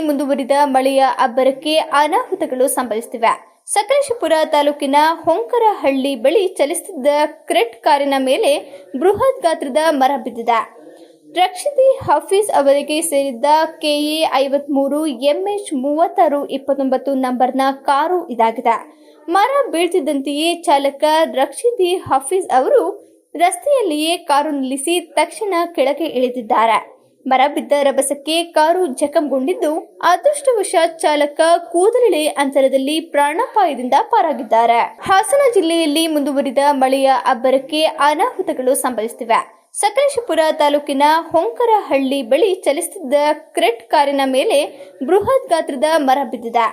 ಮುಂದುವರಿದ ಮಳೆಯ ಅಬ್ಬರಕ್ಕೆ ಅನಾಹುತಗಳು ಸಂಭವಿಸುತ್ತಿವೆ. ಸಕಲೇಶಪುರ ತಾಲೂಕಿನ ಹೊಂಕರಹಳ್ಳಿ ಬಳಿ ಚಲಿಸುತ್ತಿದ್ದ ಕ್ರೆಟ್ ಕಾರಿನ ಮೇಲೆ ಬೃಹತ್ ಗಾತ್ರದ ಮರ ಬಿದ್ದಿದೆ. ರಕ್ಷಿತಿ ಹಫೀಸ್ ಅವರಿಗೆ ಸೇರಿದ್ದ ಕೆಎ ಐವತ್ಮೂರು, ಎಂಎಚ್ ಮೂವತ್ತಾರು, ಇಪ್ಪತ್ತೊಂಬತ್ತು ನಂಬರ್ನ ಕಾರು ಇದಾಗಿದೆ. ಮರ ಬೀಳ್ತಿದ್ದಂತೆಯೇ ಚಾಲಕ ರಕ್ಷಿದಿ ಹಫೀಸ್ ಅವರು ರಸ್ತೆಯಲ್ಲಿಯೇ ಕಾರು ನಿಲ್ಲಿಸಿ ತಕ್ಷಣ ಕೆಳಗೆ ಇಳಿದಿದ್ದಾರೆ. ಮರ ಬಿದ್ದ ರಭಸಕ್ಕೆ ಕಾರು ಜಖಂಗೊಂಡಿದ್ದು, ಅದೃಷ್ಟವಶಾತ್ ಚಾಲಕ ಕೂದಲಿಳೆ ಅಂತರದಲ್ಲಿ ಪ್ರಾಣಾಪಾಯದಿಂದ ಪಾರಾಗಿದ್ದಾರೆ. ಹಾಸನ ಜಿಲ್ಲೆಯಲ್ಲಿ ಮುಂದುವರಿದ ಮಳೆಯ ಅಬ್ಬರಕ್ಕೆ ಅನಾಹುತಗಳು ಸಂಭವಿಸುತ್ತಿವೆ ಸಕಲೇಶಪುರ ತಾಲೂಕಿನ ಹೊಂಕರಹಳ್ಳಿ ಬಳಿ ಚಲಿಸುತ್ತಿದ್ದ ಕ್ರೆಟ್ ಕಾರಿನ ಮೇಲೆ ಬೃಹತ್ ಗಾತ್ರದ ಮರ ಬಿದ್ದಿದೆ.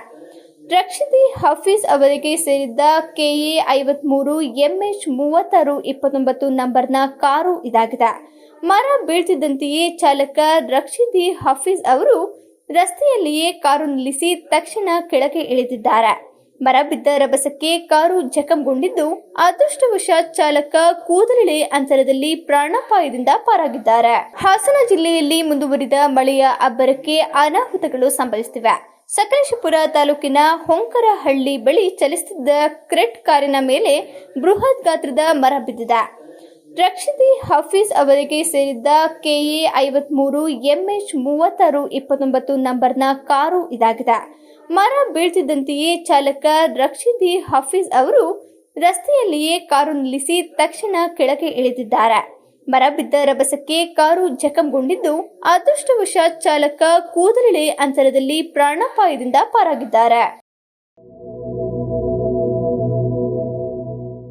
ರಕ್ಷಿತಿ ಹಫೀಸ್ ಅವರಿಗೆ ಸೇರಿದ್ದ ಕೆಎ ಐವತ್ಮೂರು ಎಂಎಚ್ ಮೂವತ್ತಾರು ಇಪ್ಪತ್ತೊಂಬತ್ತು ನಂಬರ್ನ ಕಾರು ಇದಾಗಿದೆ. ಮರ ಬೀಳ್ತಿದ್ದಂತೆಯೇ ಚಾಲಕ ರಕ್ಷಿದಿ ಹಫೀಸ್ ಅವರು ರಸ್ತೆಯಲ್ಲಿಯೇ ಕಾರು ನಿಲ್ಲಿಸಿ ತಕ್ಷಣ ಕೆಳಗೆ ಇಳಿದಿದ್ದಾರೆ. ಮರ ಬಿದ್ದ ರಭಸಕ್ಕೆ ಕಾರು ಜಖಂಗೊಂಡಿದ್ದು ಅದೃಷ್ಟವಶಾತ್ ಚಾಲಕ ಕೂದಲಿಳೆ ಅಂತರದಲ್ಲಿ ಪ್ರಾಣಾಪಾಯದಿಂದ ಪಾರಾಗಿದ್ದಾರೆ. ಹಾಸನ ಜಿಲ್ಲೆಯಲ್ಲಿ ಮುಂದುವರಿದ ಮಳೆಯ ಅಬ್ಬರಕ್ಕೆ ಅನಾಹುತಗಳು ಸಂಭವಿಸುತ್ತಿವೆ. ಸಕಲೇಶಪುರ ತಾಲೂಕಿನ ಹೊಂಕರಹಳ್ಳಿ ಬಳಿ ಚಲಿಸುತ್ತಿದ್ದ ಕ್ರೆಟ್ ಕಾರಿನ ಮೇಲೆ ಬೃಹತ್ ಗಾತ್ರದ ಮರ ಬಿದ್ದಿದೆ. ರಕ್ಷಿತಿ ಹಫೀಸ್ ಅವರಿಗೆ ಸೇರಿದ್ದ ಕೆಎ ಐವತ್ಮೂರು ಎಂಎಚ್ ಮೂವತ್ತಾರು ಇಪ್ಪತ್ತೊಂಬತ್ತು ನಂಬರ್ನ ಕಾರು ಇದಾಗಿದೆ. ಮರ ಬೀಳ್ತಿದ್ದಂತೆಯೇ ಚಾಲಕ ರಕ್ಷಿದಿ ಹಫೀಸ್ ಅವರು ರಸ್ತೆಯಲ್ಲಿಯೇ ಕಾರು ನಿಲ್ಲಿಸಿ ತಕ್ಷಣ ಕೆಳಗೆ ಇಳಿದಿದ್ದಾರೆ. ಮರ ಬಿದ್ದ ರಭಸಕ್ಕೆ ಕಾರು ಜಖಂಗೊಂಡಿದ್ದು ಅದೃಷ್ಟವಶಾತ್ ಚಾಲಕ ಕೂದಲಿಳೆ ಅಂತರದಲ್ಲಿ ಪ್ರಾಣಾಪಾಯದಿಂದ ಪಾರಾಗಿದ್ದಾರೆ.